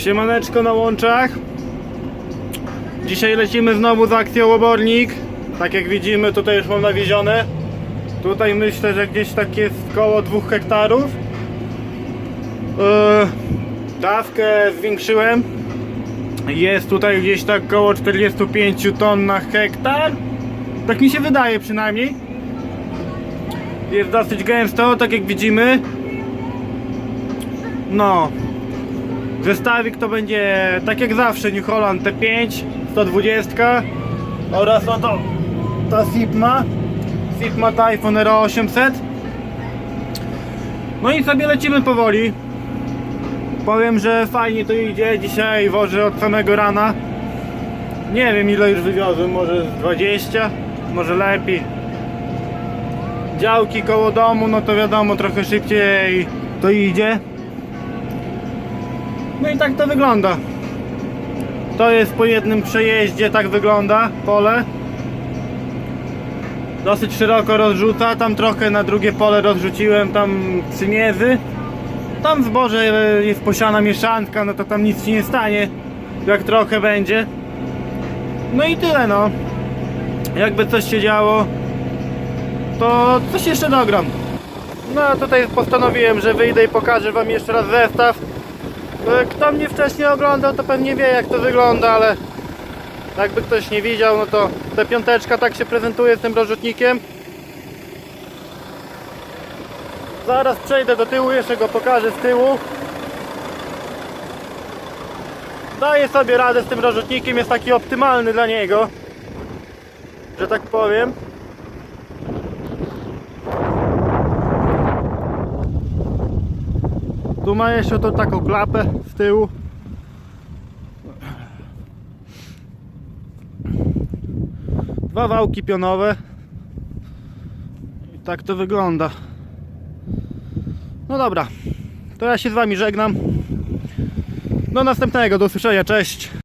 Siemaneczko na łączach. Dzisiaj lecimy znowu z akcją obornik. Tak jak widzimy, tutaj już mam nawiezione. Tutaj myślę, że gdzieś tak jest koło 2 hektarów. Yy, dawkę zwiększyłem. Jest tutaj gdzieś tak koło 45 ton na hektar. Tak mi się wydaje przynajmniej. Jest dosyć gęsto, tak jak widzimy. No, Zestawik to będzie tak jak zawsze New Holland T5 120 oraz oto ta Sigma. Sigma Typhoon Aero 800 No i sobie lecimy powoli. Powiem, że fajnie to idzie Dzisiaj wożę od samego rana. Nie wiem ile już wywiozłem, może z 20 Może lepiej. Działki koło domu, no to wiadomo trochę szybciej to idzie no i tak to wygląda. To jest po jednym przejeździe, tak wygląda pole. Dosyć szeroko rozrzuca, tam trochę na drugie pole rozrzuciłem, tam przymierzy. Tam zboże jest posiana mieszanka, no to tam nic się nie stanie, jak trochę będzie. No i tyle no. Jakby coś się działo, to coś jeszcze dogram. No a tutaj postanowiłem, że wyjdę i pokażę wam jeszcze raz zestaw. E, Kto mnie wcześniej oglądał, to pewnie wie jak to wygląda, ale jakby ktoś nie widział, no to ta piąteczka tak się prezentuje z tym rozrzutnikiem. Zaraz przejdę do tyłu, jeszcze go pokażę z tyłu. Daję sobie radę z tym rozrzutnikiem, jest taki optymalny dla niego, że tak powiem. Tu ma jeszcze to taką klapę z tyłu. Dwa wałki pionowe. I tak to wygląda. No dobra, to ja się z wami żegnam. Do następnego, do usłyszenia, cześć.